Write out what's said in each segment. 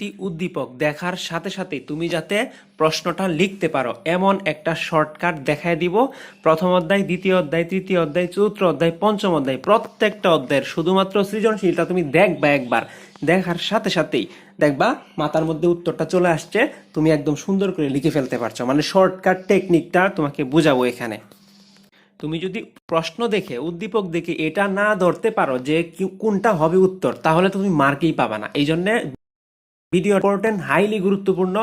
একটি উদ্দীপক দেখার সাথে সাথে তুমি যাতে প্রশ্নটা লিখতে পারো। এমন একটা শর্টকাট দেখায় দিব। প্রথম অধ্যায়, দ্বিতীয় অধ্যায়, তৃতীয় অধ্যায়, চতুর্থ অধ্যায়, পঞ্চম অধ্যায়, প্রত্যেকটা অধ্যায়ের শুধুমাত্র সৃজনশীলটা তুমি দেখবা একবার। দেখার সাথে সাথেই দেখবা মাথার মধ্যে উত্তরটা চলে আসছে। তুমি একদম সুন্দর করে লিখে ফেলতে পারছ। মানে শর্টকাট টেকনিকটা তোমাকে বোঝাবো এখানে। তুমি যদি প্রশ্ন দেখে, উদ্দীপক দেখে এটা না ধরতে পারো যে কোনটা হবে উত্তর, তাহলে তুমি মার্কেই পাবা না। এই জন্য ভিডিও ইম্পর্টেন্ট হাইলি গুরুত্বপূর্ণ,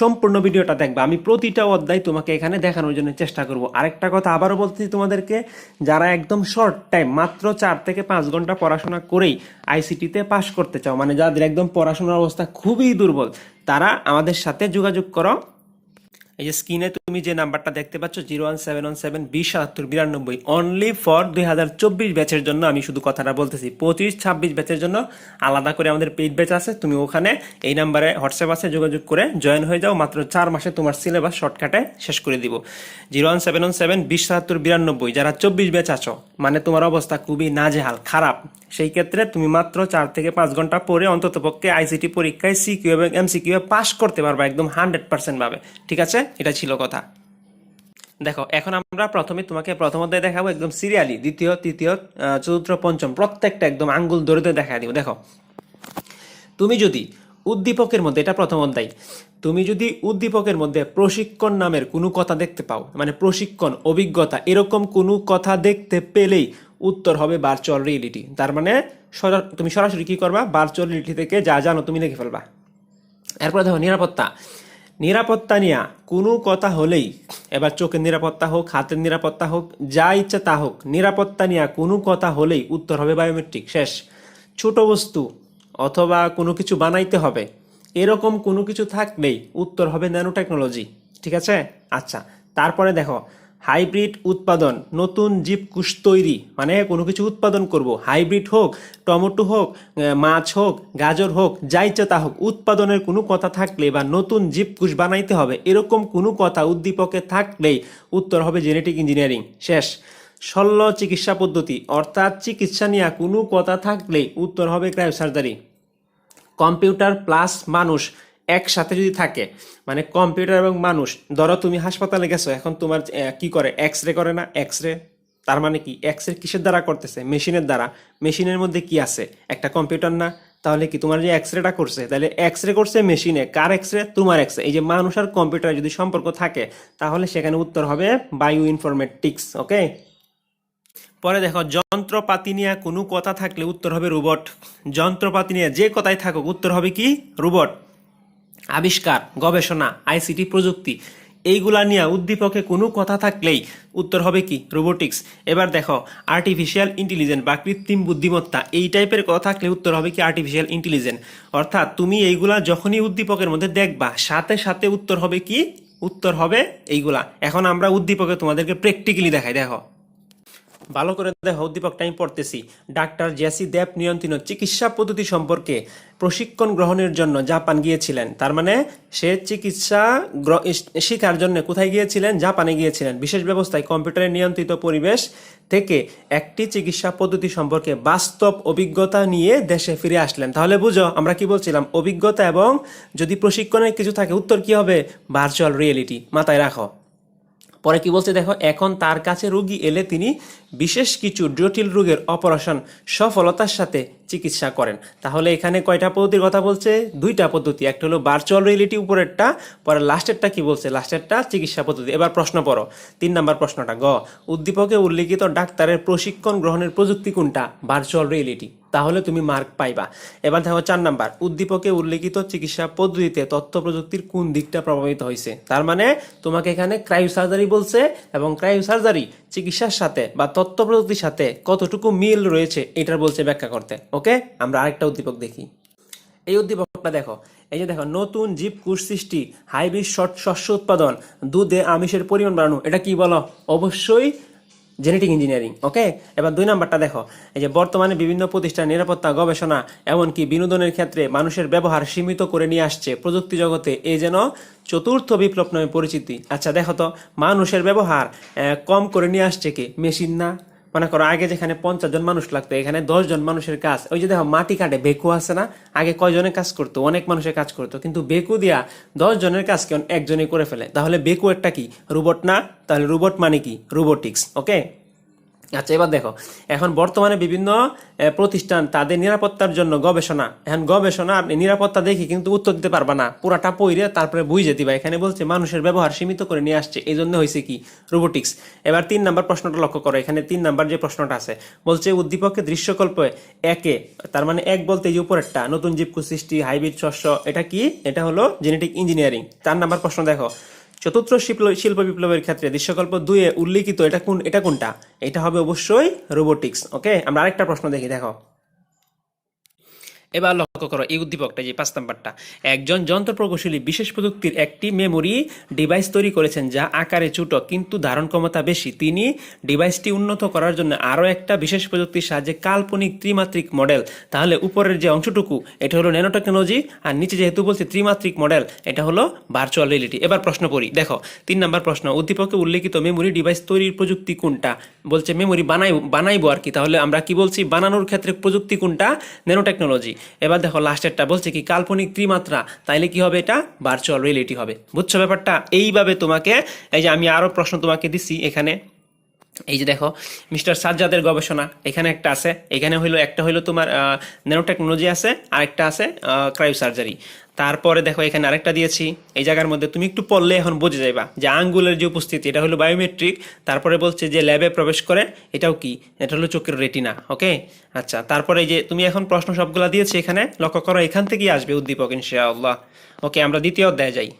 সম্পূর্ণ ভিডিওটা দেখবা। আমি প্রতিটা অধ্যায় তোমাকে এখানে দেখানোর জন্য চেষ্টা করব। আরেকটা কথা আবারও বলতেছি তোমাদেরকে, যারা একদম শর্ট টাইম মাত্র চার থেকে পাঁচ ঘণ্টা পড়াশোনা করেই আইসিটিতে পাশ করতে চাও মানে যাদের একদম পড়াশোনার অবস্থা খুবই দুর্বল, তারা আমাদের সাথে যোগাযোগ করো। এই যে স্ক্রিনে তুমি যে নাম্বারটা দেখতে পাচ্ছ, zero one seven one seven, বিশ সাতাত্তর, বিরানব্বই অনলি ফর দুই হাজার চব্বিশ ব্যাচের জন্য আমি শুধু কথাটা বলতেছি। পঁচিশ, ছাব্বিশ ব্যাচের জন্য আলাদা করে আমাদের পেইড ব্যাচ আছে, তুমি ওখানে এই নাম্বারে হোয়াটসঅ্যাপ আছে, যোগাযোগ করে জয়েন হয়ে যাও, মাত্র চার মাসে তোমার সিলেবাস শর্টকাটে শেষ করে দিব। Zero one seven one seven, বিশ সাতাত্তর, বিরানব্বই, যারা চব্বিশ ব্যাচ আছো মানে তোমার অবস্থা খুবই নাজেহাল, খারাপ। সেই ক্ষেত্রে তুমি মাত্র চার থেকে পাঁচ ঘণ্টা পরে অন্তত পক্ষে আইসিটি পরীক্ষায় সিকিউ এবং এমসিকিউ পাশ করতে পারবা একদম হান্ড্রেড পার্সেন্টভাবে ঠিক আছে? এটা ছিল কথা। দেখো, এখন আমরা প্রথমে তোমাকে প্রথম দেখাবো একদম সিরিয়ালি দ্বিতীয়, তৃতীয় চতুর্থ, পঞ্চম, প্রত্যেকটা একদম আঙ্গুল ধরে ধরে দেখা দিব। দেখো, তুমি যদি উদ্দীপকের মধ্যে, এটা প্রথম অধ্যায়। তুমি যদি উদ্দীপকের মধ্যে প্রশিক্ষণ নামের কোনো কথা দেখতে পাও মানে প্রশিক্ষণ, অভিজ্ঞতা, এরকম কোনো কথা দেখতে পেলেই উত্তর হবে ভার্চুয়াল রিয়েলিটি তার মানে তুমি সরাসরি কী করবা? ভার্চুয়াল রিয়েলিটি থেকে যা জানো তুমি লিখে ফেলবা। এরপরে দেখো, নিরাপত্তা। নিরাপত্তা নিয়ে কোনো কথা হলেই, এবার চোখের নিরাপত্তা হোক, হাতের নিরাপত্তা হোক, যা ইচ্ছা তা হোক, নিরাপত্তা নিয়ে কোনো কথা হলেই উত্তর হবে বায়োমেট্রিক শেষ। ছোট বস্তু অথবা কোনো কিছু বানাইতে হবে। এরকম কোনো কিছু থাকলেই উত্তর হবে ন্যানো টেকনোলজি ঠিক আছে? আচ্ছা তারপরে দেখো, হাইব্রিড উৎপাদন, নতুন জীবকুশ তৈরি মানে কোনো কিছু উৎপাদন করব। হাইব্রিড হোক, টমেটো হোক মাছ হোক, গাজর হোক যা ইচ্ছা তা হোক, উৎপাদনের কোনো কথা থাকলে বা নতুন জীবকুশ বানাইতে হবে, এরকম কোনো কথা উদ্দীপকে থাকলেই উত্তর হবে জেনেটিক ইঞ্জিনিয়ারিং শেষ। শল্য চিকিৎসা পদ্ধতি, অর্থাৎ চিকিৎসা নিয়ে কোনো কথা থাকলেই উত্তর হবে ক্রায়োসার্জারি কম্পিউটার প্লাস মানুষ একসাথে যদি থাকে মানে কম্পিউটার এবং মানুষ, ধরো তুমি হাসপাতালে গেছো, এখন তোমার কি করে? এক্স রে করে না? এক্স রে তার মানে কি? এক্স রে কিসের দ্বারা করতেছে? মেশিনের দ্বারা। মেশিনের মধ্যে কি আছে? একটা কম্পিউটার না? তাহলে কি তোমার যে এক্স রেটা করছে? তাহলে এক্স রে করছে মেশিনে। কার এক্স রে তোমার এক্স রে এই যে মানুষ আর কম্পিউটার যদি সম্পর্ক থাকে, তাহলে সেখানে উত্তর হবে বায়ো ইনফরমেটিক্স ওকে পরে দেখো, যন্ত্রপাতি নিয়ে কোনো কথা থাকলে উত্তর হবে রোবট। যন্ত্রপাতি নিয়ে যে কথাই থাকুক, উত্তর হবে কি? রোবট। আবিষ্কার, গবেষণা, আইসিটি, প্রযুক্তি, এইগুলা নিয়ে উদ্দীপকে কোনো কথা থাকলেই উত্তর হবে কি? রোবোটিক্স। এবার দেখো আর্টিফিশিয়াল ইন্টেলিজেন্ট বা কৃত্রিম বুদ্ধিমত্তা, এই টাইপের কথা থাকলে উত্তর হবে কি? আর্টিফিশিয়াল ইন্টেলিজেন্ট অর্থাৎ তুমি এইগুলা যখনই উদ্দীপকের মধ্যে দেখবা, সাথে সাথে উত্তর হবে কি? উত্তর হবে এইগুলা। এখন আমরা উদ্দীপকে তোমাদেরকে প্র্যাকটিক্যালি দেখাই, দেখো। ভালো করে দেখো উদ্দীপকটা আমি পড়তেছি। ডাক্তার জেসি দেব নিয়ন্ত্রণ চিকিৎসা পদ্ধতি সম্পর্কে প্রশিক্ষণ গ্রহণের জন্য জাপান গিয়েছিলেন। তার মানে সে চিকিৎসা শেখার জন্য কোথায় গিয়েছিলেন? জাপানে গিয়েছিলেন। বিশেষ ব্যবস্থায় কম্পিউটারে নিয়ন্ত্রিত পরিবেশ থেকে একটি চিকিৎসা পদ্ধতি সম্পর্কে বাস্তব অভিজ্ঞতা নিয়ে দেশে ফিরে আসলেন। তাহলে বুঝো, আমরা কি বলছিলাম? অভিজ্ঞতা এবং যদি প্রশিক্ষণের কিছু থাকে, উত্তর কি হবে? ভার্চুয়াল রিয়েলিটি মাথায় রাখো। পরে কি বলছে দেখো, এখন তার কাছে রুগী এলে তিনি বিশেষ কিছু জটিল রোগের অপারেশন সফলতার সাথে চিকিৎসা করেন। তাহলে এখানে কয়টা পদ্ধতির কথা বলছে? দুইটা পদ্ধতি। একটা হলো ভার্চুয়াল রিয়েলিটি উপরেরটা পরে লাস্টেরটা কি বলছে? লাস্টেরটা চিকিৎসা পদ্ধতি। এবার প্রশ্ন পড়ো। তিন নাম্বার প্রশ্নটা, গ, উদ্দীপকে উল্লিখিত ডাক্তারের প্রশিক্ষণ গ্রহণের প্রযুক্তি কোনটা? ভার্চুয়াল রিয়েলিটি তাহলে তুমি মার্ক পাইবা। এবার দেখো চার নাম্বার, উদ্দীপকে উল্লেখিত চিকিৎসা পদ্ধতিতে তথ্য প্রযুক্তির কোন দিকটা প্রভাবিত হয়েছে? তার মানে তোমাকে এখানে ক্রায়ো সার্জারি বলছে এবং ক্রায়ো সার্জারি চিকিৎসার সাথে বা তথ্য প্রযুক্তির সাথে কতটুকু মিল রয়েছে, এটার বলছে ব্যাখ্যা করতে। ওকে? আমরা আরেকটা উদ্দীপক দেখি। এই উদ্দীপকটা দেখো। এই যে দেখো, নতুন জীব কোষ সৃষ্টি, হাইব্রিড শস্য উৎপাদন, দুধে আমিষের পরিমাণ বাড়ানো, এটা কি বলো? অবশ্যই জেনেটিক ইঞ্জিনিয়ারিং, ওকে? এবার দুই নাম্বারটা দেখো। এই যে বর্তমানে বিভিন্ন প্রতিষ্ঠান নিরাপত্তা, গবেষণা, এমনকি বিনোদনের ক্ষেত্রে মানুষের ব্যবহার সীমিত করে নিয়ে আসছে প্রযুক্তি জগতে। এই যেন চতুর্থ বিপ্লব নামে পরিচিতি। আচ্ছা দেখো তো, মানুষের ব্যবহার কম করে নিয়ে আসছে কি? মেশিন না? মনে করো, আগে যেখানে পঞ্চাশ জন মানুষ লাগতো, এখানে দশ জন মানুষের কাজ। ওই যে দেখো, মাটি কাটে, বেকু আছে না? আগে কয়জনের কাজ করতো? অনেক মানুষের কাজ করতো। কিন্তু বেকু দিয়া দশ জনের কাজ কাজকে একজনে করে ফেলে। তাহলে বেকু একটা কি? রোবট না? তাহলে রোবট মানে কি? রোবোটিক্স ওকে আচ্ছা এবার দেখো। এখন বর্তমানে বিভিন্ন প্রতিষ্ঠান তাদের নিরাপত্তার জন্য গবেষণা। এখন গবেষণা আপনি নিরাপত্তা দেখি কিন্তু উত্তর দিতে পারবা না। পুরাটা পইরে তারপরে বুঝে দিবা। এখানে বলছে, মানুষের ব্যবহার সীমিত করে নিয়ে আসছে। এই জন্য হয়েছে কি? রোবোটিক্স এবার তিন নাম্বার প্রশ্নটা লক্ষ্য করো। এখানে তিন নাম্বার যে প্রশ্নটা আছে, বলছে, উদ্দীপকের দৃশ্যকল্পে একে, তার মানে এক বলতে এই উপরেরটা, নতুন জীবকু সৃষ্টি, হাইব্রিড শস্য, এটা কি? এটা হলো জেনেটিক ইঞ্জিনিয়ারিং চার নাম্বার প্রশ্ন দেখো। চতুর্থ শিল্প শিল্প বিপ্লবের ক্ষেত্রে দৃশ্যকল্প দুয়ে উল্লিখিত এটা কোন, এটা কোনটা? এটা হবে অবশ্যই রোবোটিক্স ওকে আমরা আরেকটা প্রশ্ন দেখি, দেখো। এবার লক্ষ্য করো, এই উদ্দীপকটা যে পাঁচ নাম্বারটা। একজন যন্ত্র প্রকৌশলী বিশেষ প্রযুক্তির একটি মেমোরি ডিভাইস তৈরি করেছেন যা আকারে ছোট কিন্তু ধারণ ক্ষমতা বেশি। তিনি ডিভাইসটি উন্নত করার জন্য আরও একটা বিশেষ প্রযুক্তির সাহায্যে কাল্পনিক ত্রিমাত্রিক মডেল তাহলে উপরের যে অংশটুকু, এটা হলো ন্যানো টেকনোলজি আর নিচে যেহেতু বলছে ত্রিমাত্রিক মডেল এটা হলো ভার্চুয়াল রিয়েলিটি এবার প্রশ্ন পড়ি, দেখো, তিন নাম্বার প্রশ্ন, উদ্দীপকে উল্লেখিত মেমোরি ডিভাইস তৈরির প্রযুক্তি কোনটা? বলছে মেমোরি বানাই বানাইবো আর কি, তাহলে আমরা কি বলছি? বানানোর ক্ষেত্রে প্রযুক্তি কোনটা? ন্যানো টেকনোলজি এবার দেখো লাস্টেরটা বলছে কি, কাল্পনিক ত্রিমাত্রা, তাইলে কি হবে এটা? ভার্চুয়াল রিয়েলিটি হবে। বুঝছ ব্যাপারটা? এইভাবে তোমাকে, এই যে আমি আরও প্রশ্ন তোমাকে দিছি এখানে। এই যে দেখো, মিস্টার সাজ্জাদের গবেষণা, এখানে একটা আছে, এখানে হইল, একটা হইল তোমার ন্যানো টেকনোলজি আছে আর একটা আছে ক্রাইও সার্জারি তারপরে দেখো, এখানে আরেকটা দিয়েছি। এই জায়গার মধ্যে তুমি একটু পড়লে এখন বুঝে যাইবা যে আঙ্গুলের যে উপস্থিতি, এটা হলো বায়োমেট্রিক তারপরে বলছে যে ল্যাবে প্রবেশ করে, এটাও কি? এটা হলো চোখের রেটিনা ওকে আচ্ছা তারপরে যে তুমি এখন প্রশ্ন সবগুলো দিয়েছি এখানে, লক্ষ্য করো এখান থেকেই আসবে উদ্দীপক, ইনশাআল্লাহ। ওকে আমরা দ্বিতীয় অধ্যায়ে যাই।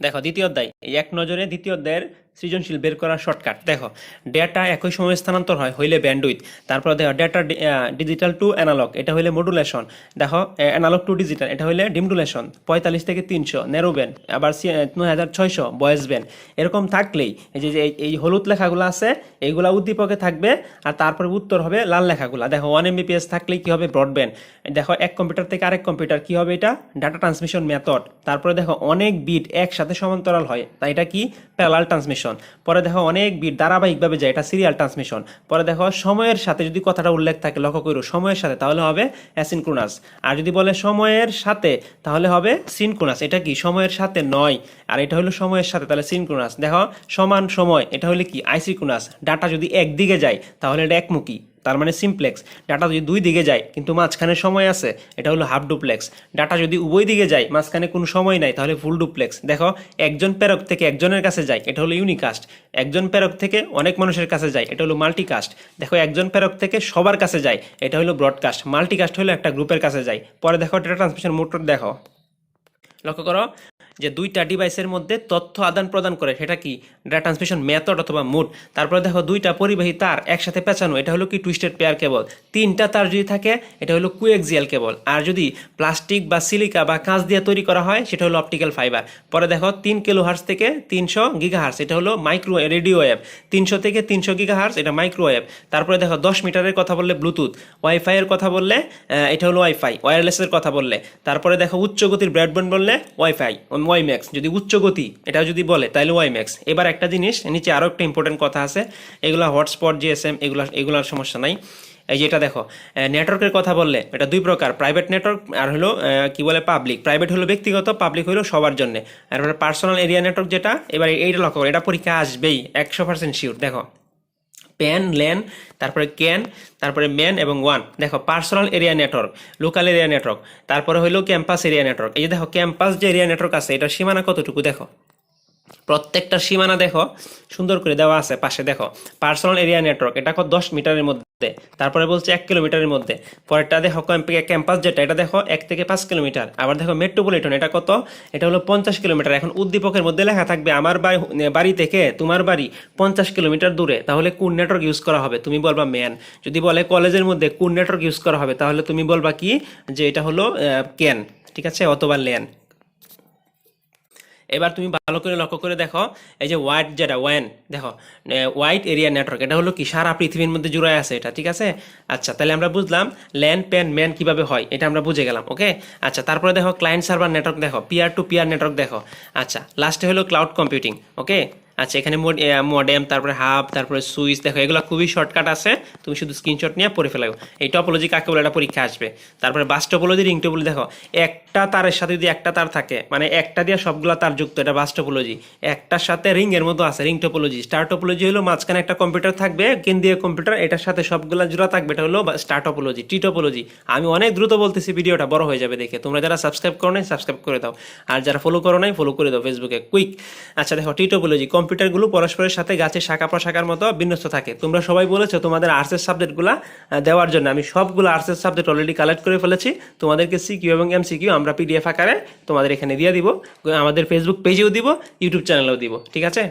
দেখো, দ্বিতীয় অধ্যায়, এই এক নজরে দ্বিতীয় অধ্যায়ের সৃজনশীল বের করার শর্টকাট দেখো ডেটা একই সময়ে স্থানান্তর হয়, হইলে ব্যান্ডউইথ তারপর দেখো ডেটা ডিজিটাল টু অ্যানালগ এটা হইলে মডুলেশন দেখো অ্যানালগ টু ডিজিটাল এটা হইলে ডিমডুলেশন পঁয়তাল্লিশ থেকে তিনশো ন্যারো ব্যান্ড আবার নয় হাজার ছয়শো বয়েস ব্যান্ড এরকম থাকলেই, এই যে এই- হলুদ লেখাগুলো আছে, এইগুলা উদ্দীপকে থাকবে, আর তারপরে উত্তর হবে লাল লেখাগুলা। দেখো ওয়ান এমবিপিএস থাকলেই কি হবে? ব্রডব্যান্ড দেখো, এক কম্পিউটার থেকে আরেক কম্পিউটার কী হবে এটা? ডাটা ট্রান্সমিশন মেথড তারপরে দেখো, অনেক বিট একসাথে সমান্তরাল হয়, তাই এটা কি? প্যারালাল ট্রান্সমিশন পরে দেখো অনেক বীর ধারাবাহিকভাবে যায়, এটা সিরিয়াল ট্রান্সমিশন পরে দেখো সময়ের সাথে যদি কথাটা উল্লেখ থাকে, লক্ষ্য করো, সময়ের সাথে, তাহলে হবে অ্যাসিনক্রোনাস আর যদি বলে সময়ের সাথে, তাহলে হবে সিনক্রোনাস এটা কি? সময়ের সাথে নয়। আর এটা হলো সময়ের সাথে, তাহলে সিনক্রোনাস দেখো, সমান সময়, এটা হলে কি? আইসিক্রোনাস ডাটা যদি একদিকে যায়, তাহলে এটা একমুখী। তার মানে সিমপ্লেক্স। ডাটা যদি দুই দিকে যায়, কিন্তু মাঝখানে সময় আছে, এটা হলো হাফ ডুপ্লেক্স। ডাটা যদি উভয় দিকে যায়, মাঝখানে কোনো সময় নাই, তাহলে ফুল ডুপ্লেক্স। দেখো, একজন প্রেরক থেকে একজনের কাছে যায়, এটা হলো ইউনিকাস্ট। একজন প্রেরক থেকে অনেক মানুষের কাছে যায়, এটা হলো মাল্টিকাস্ট। দেখো, একজন প্রেরক থেকে সবার কাছে যায়, এটা হলো ব্রডকাস্ট। মাল্টিকাস্ট হলো একটা গ্রুপের কাছে যায়। পরে দেখো ডেটা ট্রান্সমিশন মোটর দেখো। লক্ষ্য করো যে দুইটা ডিভাইসের মধ্যে তথ্য আদান প্রদান করে, সেটা কি ডেটা ট্রান্সমিশন মেথড অথবা মুড তারপরে দেখো দুইটা পরিবাহী তার একসাথে পেঁচানো, এটা হলো কি টুইস্টেড পেয়ার কেবল তিনটা তার যদি থাকে, এটা হলো কুয়েক্সিয়াল কেবল আর যদি প্লাস্টিক বা সিলিকা বা কাঁচ দিয়ে তৈরি করা হয়, সেটা হলো অপটিক্যাল ফাইবার পরে দেখো তিন কিলো হার্স থেকে তিনশো গিগা হার্স এটা হলো মাইক্রো রেডিও তিনশো থেকে তিনশো গিগা হার্স এটা মাইক্রো ওয়েভ তারপরে দেখো দশ মিটারের কথা বললে ব্লুটুথ ওয়াইফাই এর কথা বললে এটা হলো ওয়াইফাই ওয়্যারলেসের কথা বললে। তারপরে দেখো উচ্চ গতির ব্রডব্যান্ড বললে ওয়াইফাই ওয়াই ম্যাক্স যদি উচ্চ গতি এটা যদি বলে তাহলে ওয়াই ম্যাক্স এবার একটা জিনিস নিচে আরও একটা ইম্পর্টেন্ট কথা আছে এগুলা হটস্পট জিএসএম এগুলো এগুলার সমস্যা নাই। এই যে এটা দেখো নেটওয়ার্কের কথা বললে এটা দুই প্রকার প্রাইভেট নেটওয়ার্ক আর হলো কি বলে পাবলিক প্রাইভেট হলো ব্যক্তিগত পাবলিক হলো সবার জন্য। আর পার্সোনাল এরিয়া নেটওয়ার্ক যেটা এবার এইটা লক্ষ্য করো, এটা পরীক্ষা আসবেই একশো পার্সেন্ট শিওর দেখো প্যান ল্যান তারপরে ক্যান তারপরে ম্যান এবং ওয়ান। দেখো, personal area network, local area network, তারপরে হলো ক্যাম্পাস এরিয়া নেটওয়ার্ক। এই যে দেখো, ক্যাম্পাস যে এরিয়া নেটওয়ার্ক আছে এটা সীমানা কতটুকু দেখো? প্রত্যেকটা সীমানা দেখো, সুন্দর করে দেওয়া আছে পাশে, দেখো। পার্সোনাল এরিয়া নেটওয়ার্ক, এটা দশ মিটারের মধ্যে তারপরে বলছে এক কিলোমিটারের মধ্যে। পরেরটা দেখো ক্যাম্পাস যেটা, এটা দেখো এক থেকে পাঁচ কিলোমিটার। আবার দেখো মেট্রোপলিটন, এটা কত? এটা হলো পঞ্চাশ কিলোমিটার। এখন উদ্দীপকের মধ্যে লেখা থাকবে, আমার বাড়ি থেকে তোমার বাড়ি পঞ্চাশ কিলোমিটার দূরে। তাহলে কোন নেটওয়ার্ক ইউজ করা হবে? তুমি বলবা ম্যান যদি বলে কলেজের মধ্যে কোন নেটওয়ার্ক ইউজ করা হবে, তাহলে তুমি বলবা কি? যে এটা হলো ক্যান ঠিক আছে? অথবা ল্যান এবার তুমি ভালো করে লক্ষ্য করে দেখো, এই যে হোয়াইট যেটা ওয়ান দেখো হোয়াইট এরিয়া নেটওয়ার্ক এটা হলো কি, সারা পৃথিবীর মধ্যে জুড়ে আছে এটা, ঠিক আছে? আচ্ছা তাহলে আমরা বুঝলাম ল্যান্ড প্যান ম্যান কীভাবে হয়, এটা আমরা বুঝে গেলাম ওকে আচ্ছা তারপরে দেখো ক্লায়েন্ট সার্ভার নেটওয়ার্ক দেখো পিয়ার টু পিয়ার নেটওয়ার্ক দেখো আচ্ছা লাস্টে হলো ক্লাউড কম্পিউটিং ওকে আচ্ছা এখানে মডেম তারপরে হাব তারপরে সুইচ দেখো, এগুলো খুবই শর্টকাট আছে। তুমি শুধু স্ক্রিনশট নিয়ে পড়ে ফেলাও এই টপোলজি কাকে বলে একটা পরীক্ষা আসবে। তারপরে বাস টপোলজি রিং টপোলজি দেখো, একটা তারের সাথে যদি একটা তার থাকে মানে একটা দিয়ে সবগুলা তার যুক্ত, এটা বাস টপোলজি একটার সাথে রিং এর মতো আছে রিং টপোলজি স্টার টপোলজি হলো মাঝখানে একটা কম্পিউটার থাকবে কেন্দ্রীয় কম্পিউটার এটার সাথে সবগুলা জোড়া থাকবে, এটা হলো স্টার টপোলজি টি টপোলজি আমি অনেক দ্রুত বলতেছি ভিডিওটা, বড় হয়ে যাবে দেখে। তোমরা যারা সাবস্ক্রাইব করো নাই সাবস্ক্রাইব করে দাও। আর যারা ফলো করো নাই ফলো করে দাও ফেসবুকে কুইক আচ্ছা দেখো টি টপোলজি কম্পিউটারগুলো পরস্পরের সাথে গাছের শাখা প্রশাখার মতো বিন্যস্ত থাকে। তোমরা সবাই বলেছ তোমাদের আর্টসের সাবজেক্টগুলো দেওয়ার জন্য। আমি সবগুলো আর্টসের সাবজেক্ট অলরেডি কালেক্ট করে ফেলেছি। তোমাদেরকে সিকিউ এবং এম সিকিউ আমরা পিডিএফ আকারে তোমাদের এখানে দিয়ে দিব। আমাদের ফেসবুক পেজেও দিব ইউটিউব চ্যানেলেও দিব। ঠিক আছে?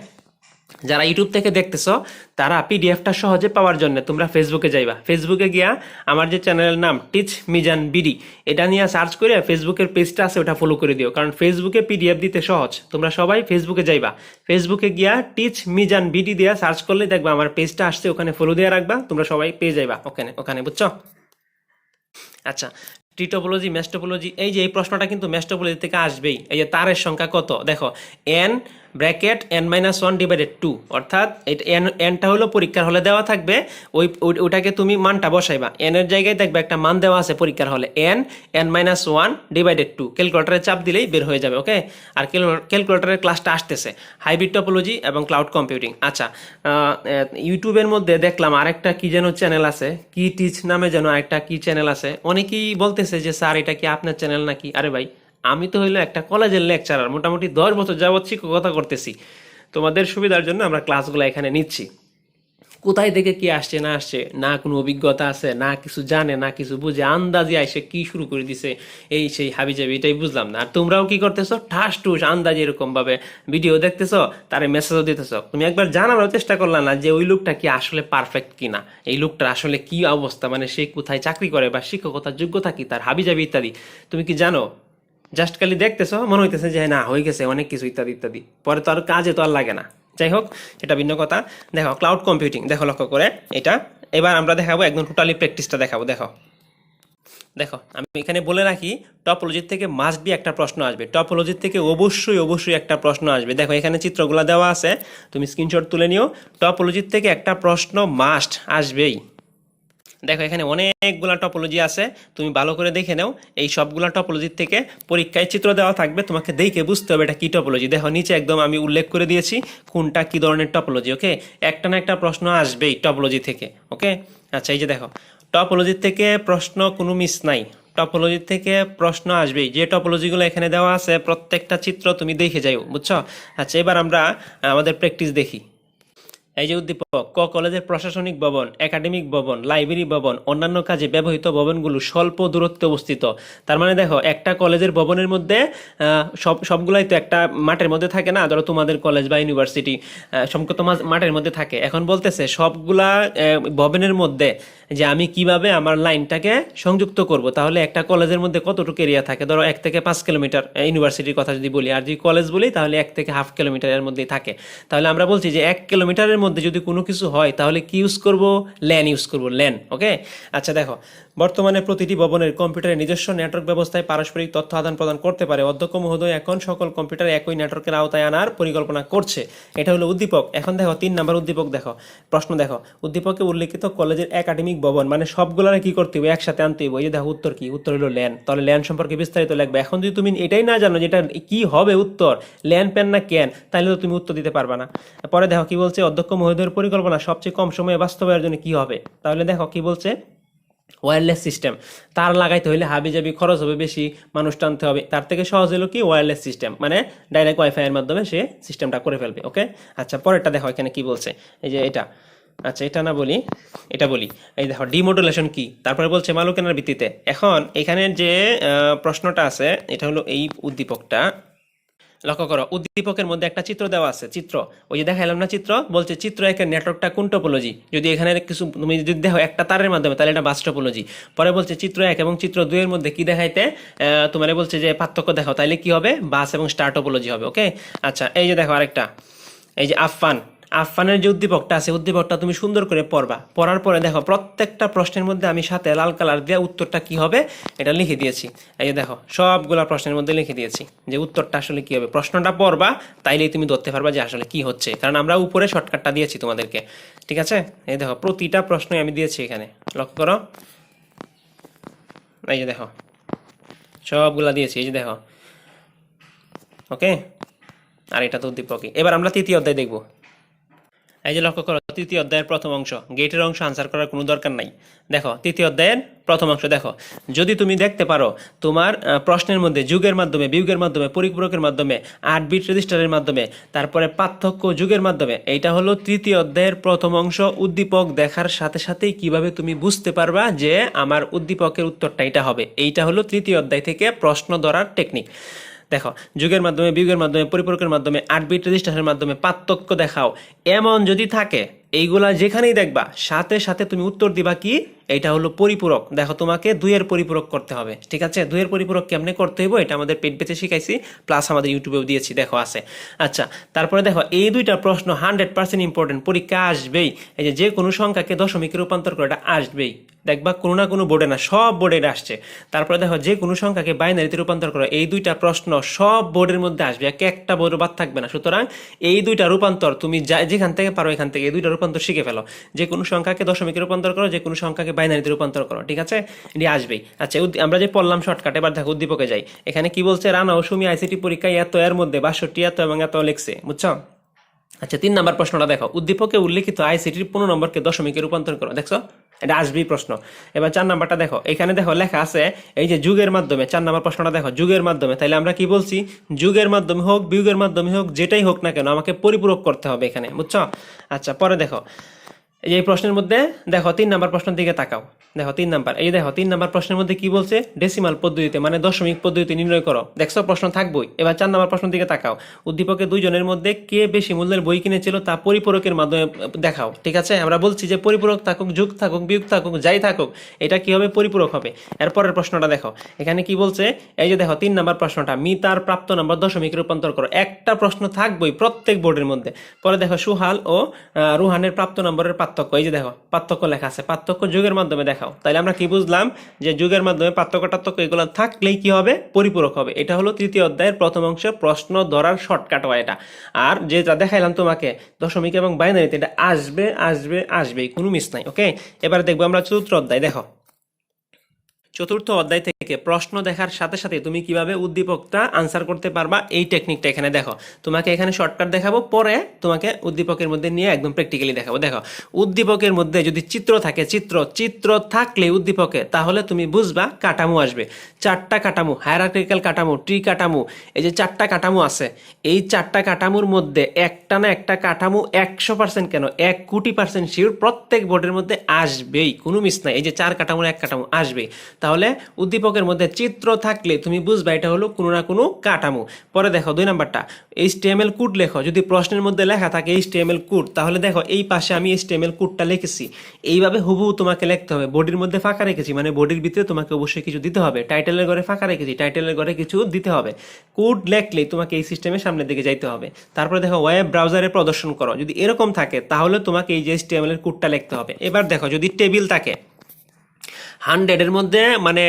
যারা ইউটিউব থেকে দেখতেছো, তারা পিডিএফটা সহজে পাওয়ার জন্য তোমরা ফেসবুকে যাইবা। ফেসবুকে গিয়া আমার যে চ্যানেলের নাম টিচ মিজান বিডি এটা নিয়ে সার্চ করে ফেসবুকের পেজটা আছে, ওটা ফলো করে দিও। কারণ ফেসবুকে পিডিএফ দিতে সহজ। তোমরা সবাই ফেসবুকে যাইবা। ফেসবুকে গিয়া টিচ মিজান বিডি দিয়া সার্চ করলে দেখবা আমার পেজটা আসছে, ওখানে ফলো দিয়ে রাখবা, তোমরা সবাই পেয়ে যাইবা ওখানে ওখানে, বুঝছ? আচ্ছা টিটোপোলজি ম্যাস্টোপোলজি এই যে এই প্রশ্নটা কিন্তু ম্যাস্টোপোলজি থেকে আসবেই। এই যে তারের সংখ্যা কত? দেখো N bracket N minus one divided by two N এনটা হলো পরীক্ষার হলে দেওয়া থাকবে, ওই, ওই- ওটাকে তুমি মানটা বসাইবা। এন এর জায়গায় দেখবে একটা মান দেওয়া আছে পরীক্ষার হলে n n minus one divided two ক্যালকুলেটারে চাপ দিলেই বের হয়ে যাবে ওকে আর ক্যালকুলেটারের ক্লাসটা আসতেছে হাইব্রিড টপোলজি এবং ক্লাউড কম্পিউটিং আচ্ছা ইউটিউবের মধ্যে দেখলাম আরেকটা কি যেন চ্যানেল আছে, কি টিচ নামে যেন আরেকটা কি চ্যানেল আছে, অনেকেই বলতেছে যে, স্যার, এটা কি আপনার চ্যানেল নাকি? আরে ভাই আমি তো হইল একটা কলেজের লেকচারার মোটামুটি দশ বছর যাবৎ শিক্ষকতা করতেছি। তোমাদের সুবিধার জন্য আমরা ক্লাসগুলো এখানে নিচ্ছি। কোথায় থেকে কি আসছে, না আসছে, না কোনো অভিজ্ঞতা আছে, না কিছু জানে, না কিছু বুঝে, আন্দাজে আইসে কি শুরু করে দিছে, এই সেই হাবি যাবি এটাই বুঝলাম না। আর তোমরাও কি করতেছো? ঠাস টুস আন্দাজে এরকমভাবে ভিডিও দেখতেছো, তারে মেসেজও দিতেছো। তুমি একবার জানানোর চেষ্টা করলাম না যে ওই লোকটা কি আসলে পারফেক্ট কিনা, এই লোকটার আসলে কি অবস্থা মানে সে কোথায় চাকরি করে বা শিক্ষকতার যোগ্যতা কি, তার হাবি যাবি ইত্যাদি। তুমি কি জানো? জাস্ট খালি দেখতেছো, মনে হইতেছে যে, না, হয়ে গেছে, অনেক কিছু, ইত্যাদি ইত্যাদি। পরে তো আর কাজে তো আর লাগে না। যাই হোক এটা ভিন্ন কথা। দেখো ক্লাউড কম্পিউটিং দেখো লক্ষ্য করে এটা। এবার আমরা দেখাবো একদম টোটালি প্র্যাকটিসটা দেখাবো, দেখো। দেখো, আমি এখানে বলে রাখি টপোলজির থেকে মাস্ট বি একটা প্রশ্ন আসবে। টপোলজির থেকে অবশ্যই অবশ্যই একটা প্রশ্ন আসবে। দেখো, এখানে চিত্রগুলো দেওয়া আছে, তুমি স্ক্রিনশট তুলে নিও। টপোলজির থেকে একটা প্রশ্ন মাস্ট আসবেই। দেখো, এখানে অনেকগুলা টপোলজি আছে। তুমি ভালো করে দেখে নাও, এই সবগুলা টপোলজির থেকে পরীক্ষায় চিত্র দেওয়া থাকবে, তোমাকে দেখে বুঝতে হবে এটা কি টপোলজি দেখো, নিচে একদম আমি উল্লেখ করে দিয়েছি কোনটা কি ধরনের টপোলজি ওকে? একটা না একটা প্রশ্ন আসবেই টপোলজি থেকে, ওকে? আচ্ছা এই যে দেখো টপোলজির থেকে প্রশ্ন কোনো মিস নাই। টপোলজির থেকে প্রশ্ন আসবেই। যে টপোলজিগুলো এখানে দেওয়া আছে, প্রত্যেকটা চিত্র তুমি দেখে যাও বুঝছ? আচ্ছা এবার আমরা আমাদের প্র্যাকটিস দেখি। এই যে উদ্দীপক, ক কলেজের প্রশাসনিক ভবন, একাডেমিক ভবন, লাইব্রেরি ভবন, অন্যান্য কাজে ব্যবহৃত ভবনগুলো স্বল্প দূরত্বে অবস্থিত। তার মানে দেখো, একটা কলেজের ভবনের মধ্যে সব, সবগুলাই তো একটা মাঠের মধ্যে থাকে না? ধরো তোমাদের কলেজ বা ইউনিভার্সিটি সম্পর্ক মাঠের মধ্যে থাকে। এখন বলতেছে, সবগুলা ভবনের মধ্যে যে আমি কীভাবে আমার লাইনটাকে সংযুক্ত করব? তাহলে একটা কলেজের মধ্যে কতটুকু এরিয়া থাকে? ধরো এক থেকে পাঁচ কিলোমিটার ইউনিভার্সিটির কথা যদি বলি, আর যদি কলেজ বলি, তাহলে এক থেকে হাফ কিলোমিটারের মধ্যেই থাকে। তাহলে আমরা বলছি যে এক কিলোমিটারের মধ্যে যদি কোনো কিছু হয়, তাহলে কি ইউজ করব? ল্যান ইউজ করব ল্যান ওকে আচ্ছা দেখো, বর্তমানে প্রতিটি ভবনের কম্পিউটারের নিজস্ব নেটওয়ার্ক ব্যবস্থায় পারস্পরিক তথ্য আদান প্রদান করতে পারে। অধ্যক্ষ মহোদয় এখন সকল কম্পিউটার একই নেটওয়ার্কের আওতায় আনার পরিকল্পনা করছে। এটা হলো উদ্দীপক। এখন দেখো, তিন নাম্বার উদ্দীপক দেখো, প্রশ্ন দেখো, উদ্দীপকে উল্লেখিত কলেজের একাডেমিক ভবন মানে সবগুলারে কি করতে হবে একসাথে আনতে হবে এই যে দেখো, উত্তর কি? উত্তর হলো ল্যান তাহলে ল্যান সম্পর্কে বিস্তারিত লাগবে এখন যদি তুমি এটাই না জানো যে এটা কি হবে উত্তর ল্যান প্যান না ক্যান তাহলে তো তুমি উত্তর দিতে পারবা না। পরে দেখো কি বলছে, অধ্যক্ষ মহোদয়ের পরিকল্পনা সবচেয়ে কম সময়ে বাস্তবায়নের জন্য কি হবে? তাহলে দেখো কি বলছে? ওয়্যারলেস সিস্টেম তার লাগাইতে হলে হাবি জাবি খরচ হবে বেশি, মানুষ টানতে হবে। তার থেকে সহজ হলো কি? ওয়্যারলেস সিস্টেম মানে ডাইরেক্ট ওয়াইফাই এর মাধ্যমে সে সিস্টেমটা করে ফেলবে ওকে আচ্ছা পরেরটা দেখো এখানে কি বলছে। এই যে এটা। আচ্ছা এটা না বলি, এটা বলি। এই দেখো ডিমোডুলেশন কি? তারপরে বলছে মালুকেনার ভিত্তিতে। এখন এখানে যে প্রশ্নটা আছে, এটা হলো এই উদ্দীপকটা। লক্ষ্য করো, উদ্দীপকের মধ্যে একটা চিত্র দেওয়া আছে, চিত্র। ওই যে দেখাইলাম না চিত্র? বলছে চিত্র একের নেটওয়ার্কটা কোন টোপোলজি যদি এখানে কিছু, তুমি যদি দেখো একটা তারের মাধ্যমে, তাহলে এটা বাস টপোলজি পরে বলছে চিত্র এক এবং চিত্র দুইয়ের মধ্যে কি দেখাইতে? তোমার বলছে যে পার্থক্য দেখাও তাহলে কি হবে? বাস এবং স্টার্টোপোলজি হবে ওকে আচ্ছা এই যে দেখো আরেকটা। এই যে আফফান আফফানের যে উদ্দীপকটা আছে, উদ্দীপকটা তুমি সুন্দর করে পড়বা। পড়ার পরে দেখো, প্রত্যেকটা প্রশ্নের মধ্যে আমি সাথে লাল কালার দিয়ে উত্তরটা কি হবে, এটা লিখে দিয়েছি। এই যে দেখো, সবগুলা প্রশ্নের মধ্যে লিখে দিয়েছি যে উত্তরটা আসলে কি হবে। প্রশ্নটা পড়বা, তাইলেই তুমি ধরতে পারবা যে আসলে কি হচ্ছে। কারণ আমরা উপরে শর্টকাটটা দিয়েছি তোমাদেরকে। ঠিক আছে? এই দেখো, প্রতিটা প্রশ্নই আমি দিয়েছি এখানে। লক্ষ্য করো। এই যে দেখো, সবগুলা দিয়েছি, এই যে দেখো। ওকে? আর এটা তো উদ্দীপকই। এবার আমরা তৃতীয় অধ্যায় দেখব। এই যে লক্ষ্য করো, তৃতীয় অধ্যায়ের প্রথম অংশ। গেটের অংশ আনসার করার কোনো দরকার নাই। দেখো, তৃতীয় অধ্যায়ের প্রথম অংশ দেখো। যদি তুমি দেখতে পারো, তোমার প্রশ্নের মধ্যে যুগের মাধ্যমে, বিয়োগের মাধ্যমে, পরিপূরকের মাধ্যমে, আট বিট রেজিস্টারের মাধ্যমে, তারপরে পার্থক্য যুগের মাধ্যমে, এইটা হলো তৃতীয় অধ্যায়ের প্রথম অংশ উদ্দীপক দেখার সাথে সাথেই কীভাবে তুমি বুঝতে পারবা যে আমার উদ্দীপকের উত্তরটা এটা হবে। এইটা হলো তৃতীয় অধ্যায় থেকে প্রশ্ন ধরার টেকনিক দেখো, যুগের মাধ্যমে, বিয়োগের মাধ্যমে, পরিপূরকের মাধ্যমে, আট বিট রেজিস্ট্রেশনের মাধ্যমে পার্থক্য দেখাও। এমন যদি থাকে, এইগুলা যেখানেই দেখবা, সাথে সাথে তুমি উত্তর দিবা কি? এটা হলো পরিপূরক। দেখো তোমাকে দুইয়ের পরিপূরক করতে হবে, ঠিক আছে? দুইয়ের পরিপূরক কেমনে করতে হইব? এটা আমাদের পেট বেঁচে শিখাইছি প্লাস আমাদের ইউটিউবেও দিয়েছি, দেখো আছে। আচ্ছা তারপরে দেখো, এই দুইটা প্রশ্ন হান্ড্রেড পার্সেন্ট ইম্পর্টেন্ট পরীক্ষা আসবেই। এই যে যে কোনো সংখ্যাকে দশমিকে রূপান্তর করে, এটা আসবেই। দেখবা কোনো না কোনো বোর্ডে না, সব বোর্ডে আসছে। তারপরে দেখো যে কোনো সংখ্যাকে বাইনারিতে রূপান্তর করো, এই দুইটা প্রশ্ন সব বোর্ডের মধ্যে আসবে, এক একটা বোর্ড বাদ থাকবে না। সুতরাং এই দুইটা রূপান্তর তুমি যেখান থেকে পারো, এখান থেকে এই দুইটা রূপান্তর শিখে ফেলো। যে কোনো সংখ্যাকে দশমিকে রূপান্তর করো যে কোনো সংখ্যাকে বাইনারিতে রূপান্তর করো, ঠিক আছে? এটি আসবেই। আচ্ছা আমরা যে পড়লাম শর্টকাট এবার দেখো উদ্দীপকে যাই। এখানে কি বলছে? রানা ও সুমি, আইসিটি পরীক্ষায় এত এর মধ্যে, বাষট্টি এত এবং এত লিখছে, বুঝছ? আচ্ছা তিন নম্বর প্রশ্নটা দেখো। উদ্দীপকে উল্লেখিত আইসিটির পনেরো নম্বরকে দশমিকে রূপান্তর করো, দেখছ? এটা আসবেই প্রশ্ন। এবার চার নাম্বারটা দেখো। এখানে দেখো লেখা আছে, এই যে যুগের মাধ্যমে, চার নাম্বার প্রশ্নটা দেখো, যুগের মাধ্যমে। তাহলে আমরা কি বলছি? যুগের মাধ্যমে হোক, বিয়োগের মাধ্যমে হোক, যেটাই হোক না কেন, আমাকে পরিপূরক করতে হবে এখানে, বুঝছ? আচ্ছা পরে দেখো। এই প্রশ্নের মধ্যে দেখো তিন নাম্বার প্রশ্নের দিকে তাকাও। দেখো, তিন নাম্বার। এই দেখো, তিন নাম্বার প্রশ্নের মধ্যে কি বলছে? ডেসিমাল পদ্ধতিতে মানে দশমিক পদ্ধতি নির্ণয় করো। দেখছ, প্রশ্ন থাকবই। এবার চার নাম্বার প্রশ্নের দিকে তাকাও। উদ্দীপকের দুইজনের মধ্যে কে বেশি মূল্যের বই কিনেছিল তা পরিপূরকের মাধ্যমে দেখাও, ঠিক আছে? আমরা বলছি যে পরিপূরক থাকুক, যুগ থাকুক, বিয়োগ থাকুক, যাই থাকুক, এটা কি হবে? পরিপূরক হবে। এরপরের প্রশ্নটা দেখো। এখানে কি বলছে? এই যে দেখো, তিন নাম্বার প্রশ্নটা, মি তার প্রাপ্ত নম্বর দশমিক রূপান্তর করো। একটা প্রশ্ন থাকবই প্রত্যেক বোর্ডের মধ্যে। পরে দেখো, সুহাল ও রুহানের প্রাপ্ত নম্বরের পার্থক্য। এই যে দেখো, পার্থক্য লেখা আছে। পার্থক্য যুগের মাধ্যমে দেখাও। তাহলে আমরা কি বুঝলাম যে যুগের মাধ্যমে পার্থক্য টার্থক্য এগুলো থাকলেই কি হবে? পরিপূরক হবে। এটা হলো তৃতীয় অধ্যায়ের প্রথম অংশে, প্রশ্ন ধরার শর্টকাট হয় এটা। আর যেটা দেখাইলাম তোমাকে, দশমিক এবং বাইনারিতে এটা আসবে আসবে, আসবেই, কোনো মিস নাই ওকে এবার দেখব আমরা চতুর্থ অধ্যায়, দেখো। চতুর্থ অধ্যায় থেকে প্রশ্ন দেখার সাথে সাথে তুমি কীভাবে উদ্দীপকটা আনসার করতে পারবা? এই টেকনিকটা এখানে দেখো। তোমাকে এখানে শর্টকাট দেখাবো, পরে তোমাকে উদ্দীপকের মধ্যে নিয়ে একদম প্র্যাকটিক্যালি দেখাবো। দেখো, উদ্দীপকের মধ্যে যদি চিত্র থাকে, চিত্র চিত্র থাকলে উদ্দীপকে, তাহলে তুমি বুঝবা কাঠামো আসবে। চারটা কাঠামো হায়ারার্কিক্যাল কাঠামো ট্রি কাঠামো, এই যে চারটা কাঠামো আছে, এই চারটা কাঠামোর মধ্যে একটা না একটা কাঠামো একশো পার্সেন্ট কেন? এক কোটি পার্সেন্ট শিওর প্রত্যেক বোর্ডের মধ্যে আসবেই, কোনো মিস নাই। এই যে চার কাঠামোর এক কাঠামো আসবেই। তাহলে উদ্দীপকের মধ্যে চিত্র থাকলে তুমি বুঝবা এটা হলো কোনো না কোনো কাঠামো। পরে দেখো দুই নাম্বারটা এইচ টিএমএল কোড লেখো, যদি প্রশ্নের মধ্যে লেখা থাকে এইচ টিএমএল কোড, তাহলে দেখো এই পাশে আমি এইচ টিএমএল কোডটা লিখেছি। এইভাবে হুবহু তোমাকে লিখতে হবে, বডির মধ্যে ফাঁকা রেখেছি মানে বডির ভিতরে তোমাকে অবশ্যই কিছু দিতে হবে, টাইটেলের ঘরে ফাঁকা রেখেছি, টাইটেলের ঘরে কিছু দিতে হবে। কোড লেখলেই তোমাকে এই সিস্টেমের সামনের দিকে যাইতে হবে। তারপরে দেখো ওয়েব ব্রাউজারে প্রদর্শন করো, যদি এরকম থাকে তাহলে তোমাকে এই যে এইচ টিএমএল কোডটা লিখতে হবে। এবার দেখো যদি টেবিল থাকে হান্ড্রেডের মধ্যে মানে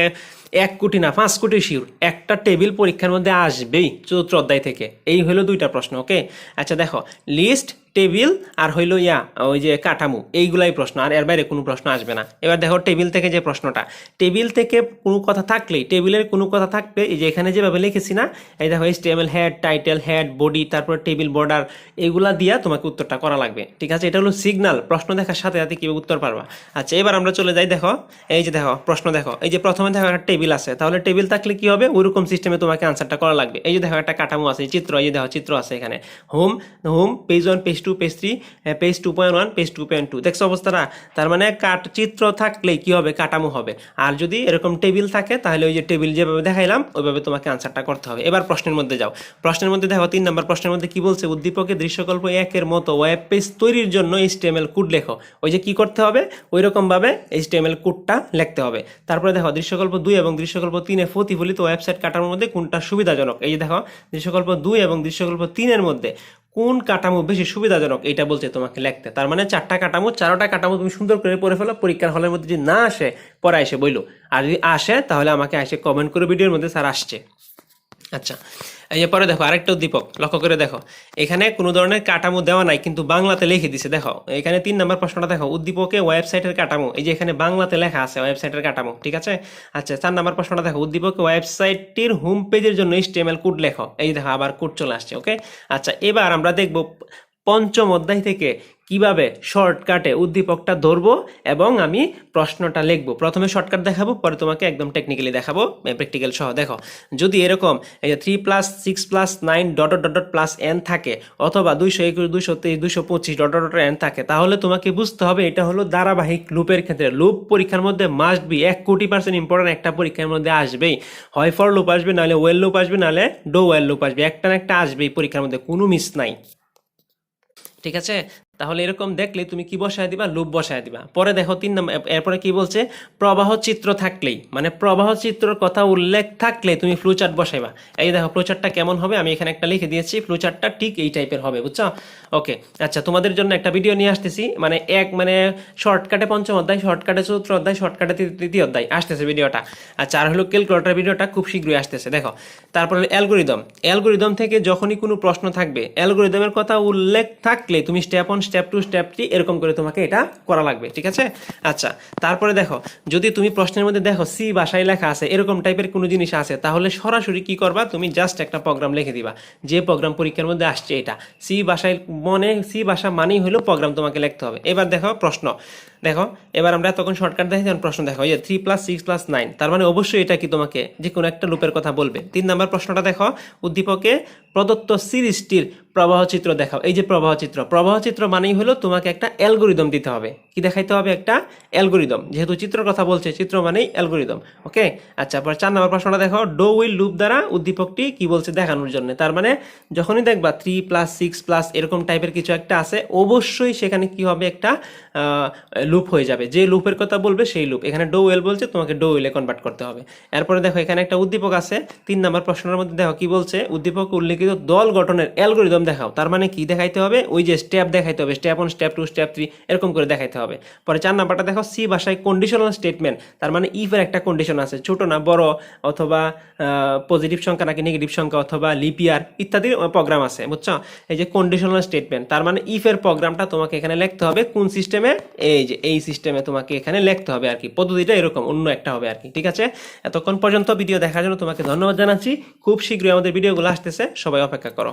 এক কোটি না, পাঁচ কোটি শিওর একটা টেবিল পরীক্ষার মধ্যে আসবেই চতুর্থ অধ্যায় থেকে। এই হলো দুইটা প্রশ্ন ওকে আচ্ছা দেখো লিস্ট টেবিল আর হইল ইয়া, ওই যে কাঠামো, এইগুলাই প্রশ্ন, আর এর বাইরে কোনো প্রশ্ন আসবে না। এবার দেখো টেবিল থেকে যে প্রশ্নটা, টেবিল থেকে কোনো কথা থাকলেই, টেবিলের কোনো কথা থাকলে এই যে এখানে যেভাবে লিখেছি না, এই দেখো table head title head body তারপর টেবিল বর্ডার এগুলা দিয়া তোমাকে উত্তরটা করা লাগবে, ঠিক আছে? এটা হলো সিগনাল প্রশ্ন দেখার সাথে সাথে কীভাবে উত্তর পারবা। আচ্ছা এবার আমরা চলে যাই, দেখো, এই যে দেখো, প্রশ্ন দেখো, এই যে প্রথমে দেখো একটা টেবিল আছে, তাহলে টেবিল থাকলে কি হবে? ওইরকম সিস্টেমে তোমাকে আনসারটা করা লাগবে। এই যে দেখো একটা কাঠামো আছে, চিত্র, এই যে দেখো চিত্র আছে এখানে। Home home page one page two page three page two point one page two point two দেখছ অবস্থাটা? তার মানে কাট চিত্র থাকলেই কি হবে? কাঠামো হবে। আর যদি এরকম টেবিল থাকে, তাহলে ওই যে টেবিল যেভাবে দেখাইলাম, ওইভাবে তোমাকে আনসারটা করতে হবে। এবার প্রশ্নের মধ্যে যাও। প্রশ্নের মধ্যে দেখো, তিন নম্বর প্রশ্নের মধ্যে কি বলছে? উদ্দীপকের দৃশ্যকল্প একের মতো ওয়েব পেজ তৈরির জন্য এইচটিএমএল কোড লেখো। ওই যে কি করতে হবে? ওই রকম ভাবে এইচটিএমএল কোডটা লিখতে হবে। তারপরে দেখো, দৃশ্যকল্প দুই এবং দৃশ্যকল্প তিনে প্রতিফলিত ওয়েবসাইট কাটার মধ্যে কোনটা সুবিধাজনক? এই যে দেখো, দৃশ্যকল্প দুই এবং দৃশ্যকল্প তিনের মধ্যে কোন কাঠামো বেশি সুবিধাজনক এটা বলছে তোমাকে লিখতে। তার মানে চারটা কাঠামো, চারোটা কাঠামো তুমি সুন্দর করে পড়ে ফেলো, পরীক্ষার হলের মধ্যে যদি না আসে, পরে এসে বইলো। আর যদি আসে, তাহলে আমাকে এসে কমেন্ট করে ভিডিওর মধ্যে স্যার আসছে। আচ্ছা। এই পরে দেখো আরেকটা উদ্দীপক, লক্ষ্য করে দেখো। এখানে কোনো ধরনের কাটামো দেওয়া নাই, কিন্তু বাংলাতে লিখে দিছে, দেখো। এখানে তিন নম্বর প্রশ্নটা দেখো, উদ্দীপকে ওয়েবসাইটের কাটামো এই যে এখানে বাংলাতে লেখা আছে ওয়েবসাইটের কাটামো ঠিক আছে? আচ্ছা চার নম্বর প্রশ্নটা দেখো, উদ্দীপকে ওয়েবসাইটটির হোম পেজের জন্য এইচটিএমএল কোড লেখো। এই দেখো, আবার কোড চলে আসছে ওকে আচ্ছা এবার আমরা দেখব পঞ্চম অধ্যায় থেকে কীভাবে শর্টকাটে উদ্দীপকটা ধরবো এবং আমি প্রশ্নটা লিখব। প্রথমে শর্টকাট দেখাবো, পরে তোমাকে একদম টেকনিক্যালি দেখাবো প্র্যাকটিক্যাল সহ। দেখো, যদি এরকম এই যে three plus six plus nine dot dot dot plus n থাকে, অথবা দুইশো একুশ, দুইশো তেইশ দুশো পঁচিশ ডট ডট এন থাকে, তাহলে তোমাকে বুঝতে হবে এটা হলো ধারাবাহিক লুপের ক্ষেত্রে। লুপ পরীক্ষার মধ্যে মাস্ট বি এক কোটি পার্সেন্ট ইম্পর্টেন্ট একটা পরীক্ষার মধ্যে আসবেই। হয় ফর লুপ আসবে, নাহলে ওয়েল লুপ আসবে, নাহলে ডো ওয়েল লুপ আসবে। একটা না একটা আসবেই পরীক্ষার মধ্যে, কোনো মিস নাই। ঠিক আছে? তাহলে এরকম দেখলে তুমি কি বসায় দিবা? লুপ বসায় দিবা। পরে দেখো তিন নম্বর এরপরে কি বলছে? প্রবাহ চিত্র থাকলেই। মানে প্রবাহ চিত্রর কথা উল্লেখ থাকলে তুমি ফ্লুচার্ট বসাইবা। এই দেখো ফ্লুচার্টটা কেমন হবে? আমি এখানে একটা লিখে দিয়েছি ফ্লুচার্টটা ঠিক এই টাইপের হবে, বুঝছ? ওকে আচ্ছা তোমাদের জন্য একটা ভিডিও নিয়ে আসতেছি। মানে এক মানে শর্টকাটে পঞ্চম অধ্যায় শর্টকাটে চতুর্থ অধ্যায় শর্টকাটে তৃতীয় অধ্যায় আসতেছে ভিডিওটা আচ্ছা আর হলো ক্যালকুলেটার ভিডিওটা খুব শীঘ্রই আসতেছে, দেখো। তারপরে অ্যালগোরিদম অ্যালগোরিদম থেকে যখনই কোনো প্রশ্ন থাকবে অ্যালগোরিদমের কথা উল্লেখ থাকলে তুমি step one step two step three এরকম করে তোমাকে এটা করা লাগবে, ঠিক আছে? আচ্ছা তারপরে দেখো, যদি তুমি প্রশ্নের মধ্যে দেখো, সি বাসায় লেখা আছে, এরকম টাইপের কোনো জিনিস আছে, তাহলে সরাসরি কি করবা? তুমি জাস্ট একটা প্রোগ্রাম লিখে দিবা। যে প্রোগ্রাম পরীক্ষার মধ্যে আসছে এটা। সি বাসায় মনে, সি বাসা মানেই হলো প্রোগ্রাম তোমাকে লিখতে হবে। এবার দেখো প্রশ্ন। দেখো, এবার আমরা তখন শর্টকাট দেখি যখন প্রশ্ন দেখো যে three plus six plus nine তার মানে অবশ্যই এটা কি তোমাকে যে কোনো একটা লুপের কথা বলবে। তিন নম্বর প্রশ্নটা দেখো, উদ্দীপকে প্রদত্ত সিরিজটির প্রবাহ চিত্র দেখাও। এই যে প্রবাহ চিত্র প্রবাহ চিত্র মানেই হলো তোমাকে একটা অ্যালগোরিদম দিতে হবে। কি দেখাইতে হবে একটা? অ্যালগোরিদম যেহেতু চিত্রের কথা বলছে, চিত্র মানেই অ্যালগোরিদম ওকে আচ্ছা পর চার নম্বর প্রশ্নটা দেখো ডো উইল লুপ দ্বারা উদ্দীপকটি কি বলছে দেখানোর জন্য। তার মানে যখনই দেখবা থ্রি প্লাস সিক্স প্লাস এরকম টাইপের কিছু একটা আছে, অবশ্যই সেখানে কি হবে একটা লুপ হয়ে যাবে। যে লুপের কথা বলবে সেই লুপ এখানে ডো ওয়েল বলছে, তোমাকে ডো ওয়েলে কনভার্ট করতে হবে। এরপরে দেখো, এখানে একটা উদ্দীপক আছে, তিন নম্বর প্রশ্নের মধ্যে দেখো কি বলছে? উদ্দীপক উল্লেখিত দল গঠনের অ্যালগোরিদম দেখাও। তার মানে কি দেখাইতে হবে? ওই যে স্টেপ দেখাইতে হবে step one step two step three এরকম করে দেখাইতে হবে। পরে চার নাম্বারটা দেখো সি ভাষায় কন্ডিশনাল স্টেটমেন্ট তার মানে ইফের একটা কন্ডিশন আছে, ছোট না, বড়, অথবা পজিটিভ সংখ্যা নাকি নেগেটিভ সংখ্যা, অথবা লিপিয়ার ইত্যাদি প্রোগ্রাম আছে, বুঝছ? এই যে কন্ডিশনাল স্টেটমেন্ট তার মানে ইফের প্রোগ্রামটা তোমাকে এখানে লিখতে হবে কোন সিস্টেমে এই যে এই সিস্টেমে তোমাকে এখানে লিখতে হবে আর কি। পদ্ধতিটা এরকম, অন্য একটা হবে আর কি, ঠিক আছে? এতক্ষণ পর্যন্ত ভিডিও দেখার জন্য তোমাকে ধন্যবাদ জানাচ্ছি। খুব শীঘ্রই আমাদের ভিডিওগুলো আসতেছে, সবাই অপেক্ষা করো।